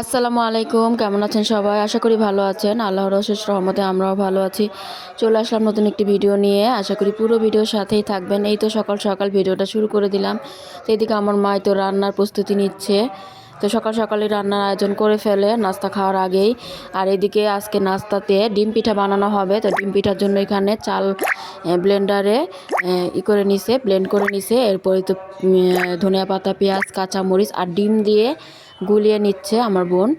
আসসালামু আলাইকুম, কেমন আছেন সবাই? আশা করি ভালো আছেন। আল্লাহর অশেষ রহমতে আমরাও ভালো আছি। চলে আসলাম নতুন একটি ভিডিও নিয়ে। আশা করি পুরো ভিডিওর সাথেই থাকবেন। এই তো সকাল সকাল ভিডিওটা শুরু করে দিলাম। তো এদিকে আমার মা তো রান্নার প্রস্তুতি নিচ্ছে। তো সকাল সকালে রান্নার আয়োজন করে ফেলে, নাস্তা খাওয়ার আগেই। আর এদিকে আজকে নাস্তাতে ডিম পিঠা বানানো হবে। তো ডিম পিঠার জন্য এখানে চাল ব্লেন্ডারে ই করে নিছে, ব্লেন্ড করে নিছে। এরপরে তো ধনিয়া পাতা, পেঁয়াজ, কাঁচামরিচ আর ডিম দিয়ে গুলিয়ে নিচ্ছে আমার বোন।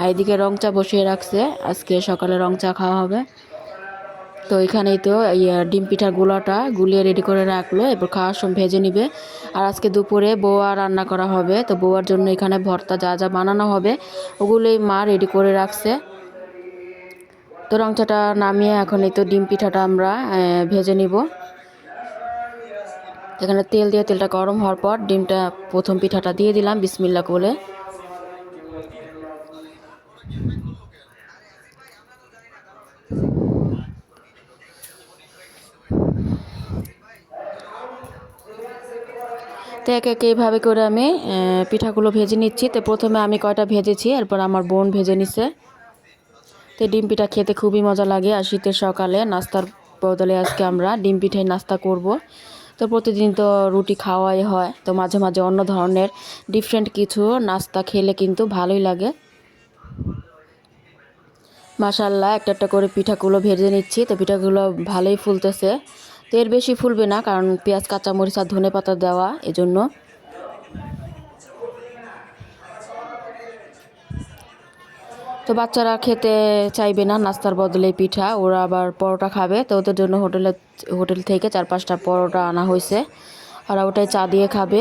আর এদিকে রং চা বসিয়ে রাখছে। আজকে সকালে রং চা খাওয়া হবে। তো এখানেই তো ইয়া ডিম পিঠার গুলাটা গুলিয়ে রেডি করে রাখল, এরপর খাওয়ার সময় ভেজে নিবে। আর আজকে দুপুরে বউয়া রান্না করা হবে, তো বউয়ার জন্য এখানে ভর্তা যা যা বানানো হবে, ওগুলোই মা রেডি করে রাখছে। তো রং চাটা নামিয়ে এখন এই তো ডিম পিঠাটা আমরা ভেজে নিব। এখানে তেল দিয়ে, তেলটা গরম হওয়ার পর ডিমটা প্রথম পিঠাটা দিয়ে দিলাম বিসমিল্লা করে তো একে একে এইভাবে করে আমি পিঠাগুলো ভেজে নিচ্ছি। তো প্রথমে আমি কয়টা ভেজেছি, এরপর আমার বোন ভেজে নিছে। তো ডিম পিঠা খেতে খুবই মজা লাগে, আর শীতের সকালে নাস্তার বদলে আজকে আমরা ডিম পিঠাই নাস্তা করব। তো প্রতিদিন তো রুটি খাওয়াই হয়, তো মাঝে মাঝে অন্য ধরনের ডিফারেন্ট কিছু নাস্তা খেলে কিন্তু ভালোই লাগে। মাসাল্লাহ একটা একটা করে পিঠাগুলো ভেজে নিচ্ছি। তো পিঠাগুলো ভালোই ফুলতেছে। তো এর বেশি ফুলবে না, কারণ পেঁয়াজ, কাঁচামরিচ আর ধনে পাতা দেওয়া এজন্য। তো বাচ্চারা খেতে চাইবে না নাস্তার বদলে পিঠা, ওরা আবার পরোটা খাবে। তো ওদের জন্য হোটেলে, হোটেল থেকে চার পাঁচটা পরোটা আনা হয়েছে। আর ওটাই চা দিয়ে খাবে।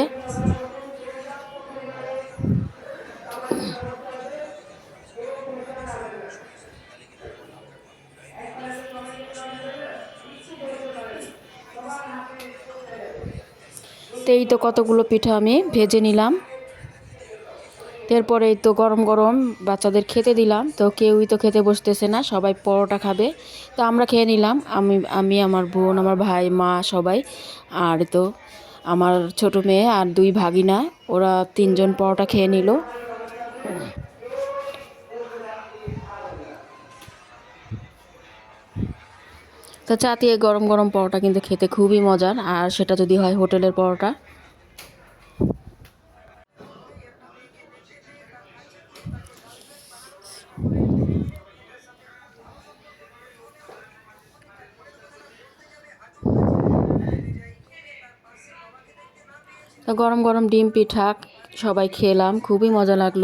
তো এই তো কতগুলো পিঠা আমি ভেজে নিলাম। এরপরে তো গরম গরম বাচ্চাদের খেতে দিলাম। তো কেউই তো খেতে বসতেছে না, সবাই পরোটা খাবে। তো আমরা খেয়ে নিলাম, আমি আমি, আমার বোন, আমার ভাই, মা সবাই। আর তো আমার ছোট মেয়ে আর দুই ভাগিনা, ওরা তিনজন পরোটা খেয়ে নিল। তো চা দিয়ে গরম গরম পরোটা কিন্তু খেতে খুবই মজার, আর সেটা যদি হয় হোটেলের পরোটা। তো গরম গরম ডিম, পিঠা সবাই খেলাম, খুবই মজা লাগল।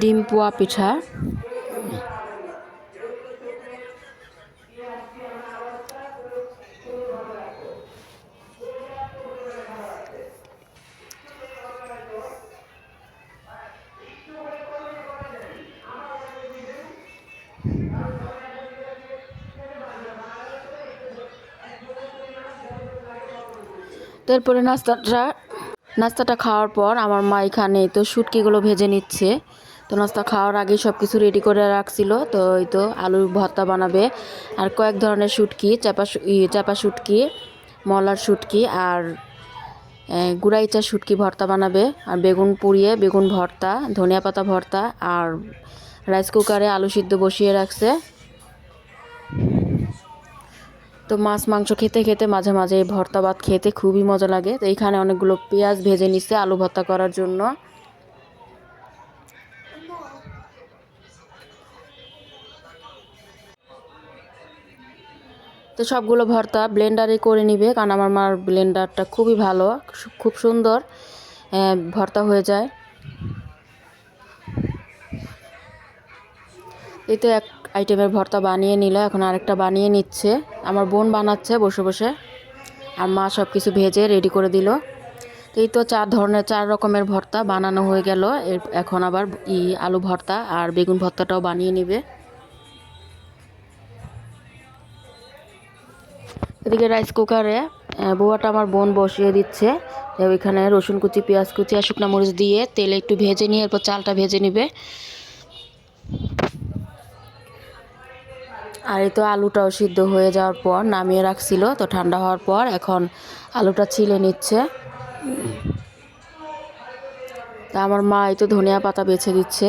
ডিম, পোয়া, পিঠা। তারপরে নাস্তাটা নাস্তাটা খাওয়ার পর আমার মা এখানে তো শুটকিগুলো ভেজে নিচ্ছে। তো নাস্তা খাওয়ার আগে সব কিছু রেডি করে রাখছিল। তো এই তো আলুর ভর্তা বানাবে আর কয়েক ধরনের শুটকি, চাপা চাপা শুটকি, মলার শুটকি আর গুড়াইচা শুটকি ভর্তা বানাবে। আর বেগুন পুড়িয়ে, বেগুন ভর্তা, ধনিয়া পাতা ভর্তা আর রাইস কুকারে আলু সিদ্ধ বসিয়ে রাখছে। তো মাছ, মাংস খেতে খেতে মাঝে মাঝে এই ভর্তা ভাত খেতে খুবই মজা লাগে। তো এইখানে অনেকগুলো পেঁয়াজ ভেজে নিচ্ছে আলু ভর্তা করার জন্য। তো সবগুলো ভর্তা ব্লেন্ডারে করে নিবে, কারণ আমার মার ব্লেন্ডারটা খুবই ভালো, খুব সুন্দর ভর্তা হয়ে যায়। এই তো এক আইটেমের ভর্তা বানিয়ে নিল, এখন আরেকটা বানিয়ে নিচ্ছে। আমার বোন বানাচ্ছে বসে বসে। আর মা সব কিছু ভেজে রেডি করে দিল। এই তো চার ধরনের, চার রকমের ভর্তা বানানো হয়ে গেল। এখন আবার ই আলু ভর্তা আর বেগুন ভর্তাটাও বানিয়ে নেবে। এদিকে রাইস কুকারে বউয়াটা আমার বোন বসিয়ে দিচ্ছে। ওইখানে রসুন কুচি, পেঁয়াজ কুচি আর শুকনো মরিচ দিয়ে তেলে একটু ভেজে নিয়ে, এরপর চালটা ভেজে নিবে। আর এই তো আলুটাও সিদ্ধ হয়ে যাওয়ার পর নামিয়ে রাখছিল। তো ঠান্ডা হওয়ার পর এখন আলুটা ছিলে নিচ্ছে। তা আমার মা এই তো ধনিয়া পাতা বেছে দিচ্ছে।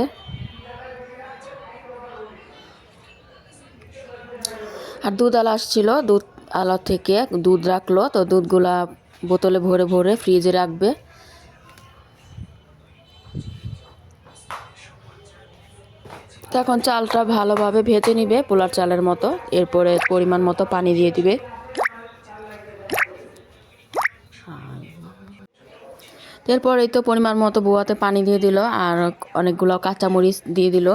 আর দুধ আলা আসছিল, দুধ আলা থেকে দুধ রাখল। তো দুধগুলা বোতলে ভরে ভরে ফ্রিজে রাখবে। এখন চালটা ভালোভাবে ভেজে নিবে পোলার চালের মতো। এরপরে পরিমাণ মতো পানি দিয়ে দিবে। এরপর এই তো পরিমাণ মতো বোয়াতে পানি দিয়ে দিল আর অনেকগুলো কাঁচামরিচ দিয়ে দিল।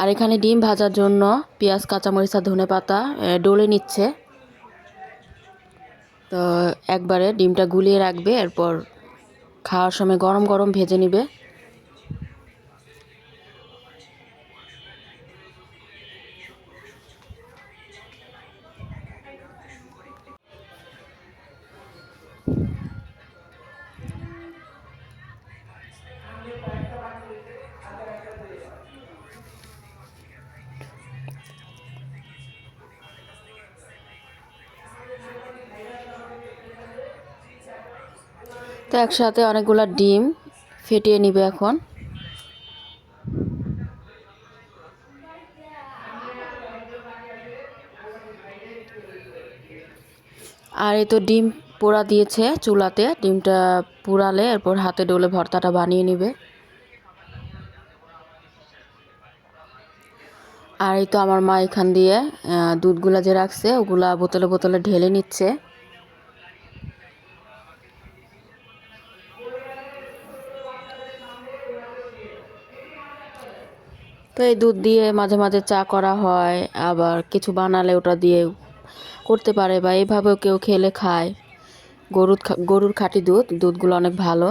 আর এখানে ডিম ভাজার জন্য পেঁয়াজ, কাঁচামরিচ আর ধনে পাতা ডলে নিচ্ছে। তো একবারে ডিমটা গুলিয়ে রাখবে, এরপর খাওয়ার সময় গরম গরম ভেজে নিবে। তো একসাথে অনেকগুলো ডিম ফেটিয়ে নিবে এখন। আর এই তো ডিম পোড়া দিয়েছে চুলাতে, ডিমটা পুড়ালে এরপর হাতে ডোলে ভর্তাটা বানিয়ে নিবে। আর এই তো আমার মা এখান দিয়ে দুধগুলা যে রাখছে, ওগুলা বোতলে বোতলে ঢেলে নিচ্ছে। তো এই দুধ দিয়ে মাঝে মাঝে চা করা হয়, আবার কিছু বানালে ওটা দিয়ে করতে পারে বা এইভাবেও কেউ খেলে খায়। গরুর গরুর খাঁটি দুধ, দুধগুলো অনেক ভালো।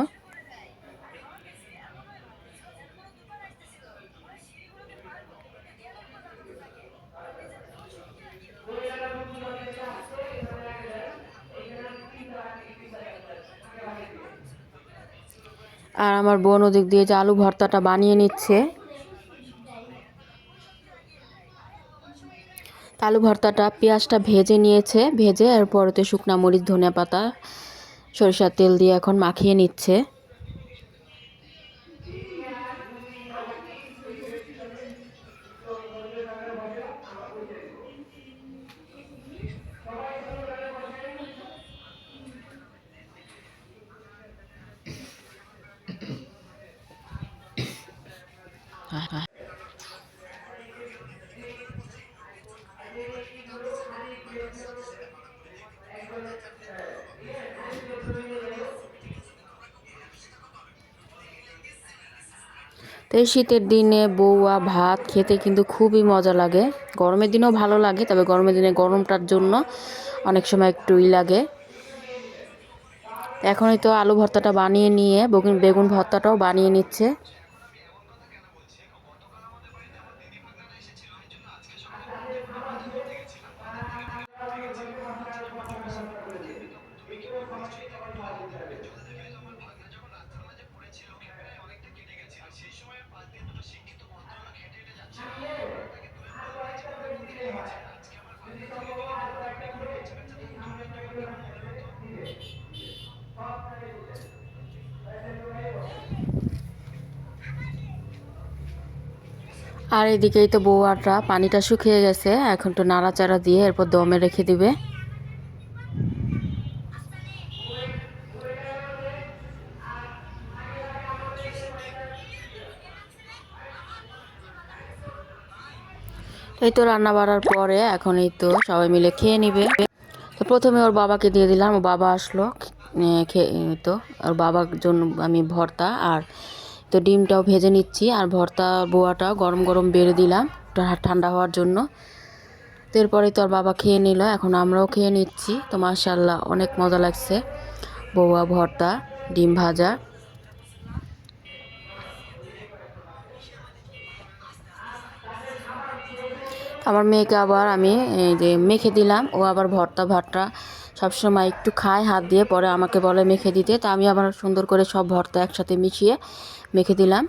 আর আমার বোন ওদিক দিয়ে যে আলু ভর্তাটা বানিয়ে নিচ্ছে। আলু ভর্তাটা, পেঁয়াজটা ভেজে নিয়েছে, ভেজে এরপর ওতে শুকনা মরিচ, ধনিয়া পাতা, সরিষার তেল দিয়ে এখন মাখিয়ে নিচ্ছে। এই শীতের দিনে বৌয়া ভাত খেতে কিন্তু খুবই মজা লাগে। গরমের দিনেও ভালো লাগে, তবে গরমের দিনে গরমটার জন্য অনেক সময় একটুই লাগে। এখনই তো আলু ভর্তাটা বানিয়ে নিয়ে বেগুন ভর্তাটাও বানিয়ে নিচ্ছে। আর এদিকেই তো বউয়াটা পানিটা শুকিয়ে গেছে, এখন তো নাড়াচাড়া দিয়ে এরপর দমে রেখে দিবে। এই তো রান্না বাড়ার পরে এখন এই তো সবাই মিলে খেয়ে নিবে। তো প্রথমে ওর বাবাকে দিয়ে দিলাম, ও বাবা আসলো খেয়ে তো, ওর বাবার জন্য আমি ভর্তা আর তো ডিমটাও ভেজে নিচ্ছি আর ভর্তা বোয়াটাও গরম গরম বেড়ে দিলাম ঠান্ডা হওয়ার জন্য। তো এরপরে তো ওর বাবা খেয়ে নিল, এখন আমরাও খেয়ে নিচ্ছি। তো মার্শাল্লাহ অনেক মজা লাগছে। বৌয়া, ভর্তা, ডিম ভাজা। আমার মেয়েকে আবার আমি যে মেখে দিলাম। ও আবার ভর্তা ভর্তা সবসময় একটু খায়, হাত দিয়ে পরে আমাকে বলে মেখে দিতে। তা আমি আবার সুন্দর করে সব ভর্তা একসাথে মিশিয়ে মেখে দিলাম।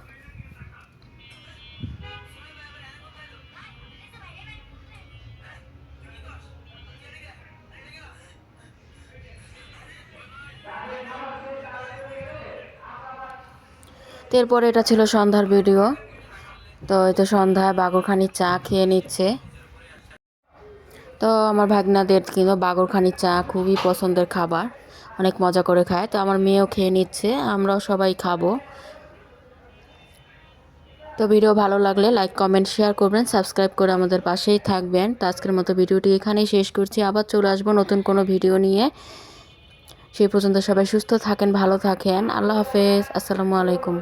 এরপরে এটা ছিল সন্ধ্যার ভিডিও। তো এই তো সন্ধ্যায় বাগরখানির চা খেয়ে নিচ্ছে। তো আমার ভাগনাদের কিন্তু বাগরখানির চা খুবই পছন্দের খাবার, অনেক মজা করে খায়। তো আমার মেয়েও খেয়ে নিচ্ছে, আমরাও সবাই খাব। তো ভিডিও ভালো লাগলে লাইক, কমেন্ট, শেয়ার করবেন। সাবস্ক্রাইব করে আমাদের পাশেই থাকবেন। তো আজকের মতো ভিডিওটি এখানেই শেষ করছি। আবার চলে আসব নতুন কোনো ভিডিও নিয়ে। সেই পর্যন্ত সবাই সুস্থ থাকেন, ভালো থাকেন। আল্লাহ হাফেজ। আসসালামু আলাইকুম।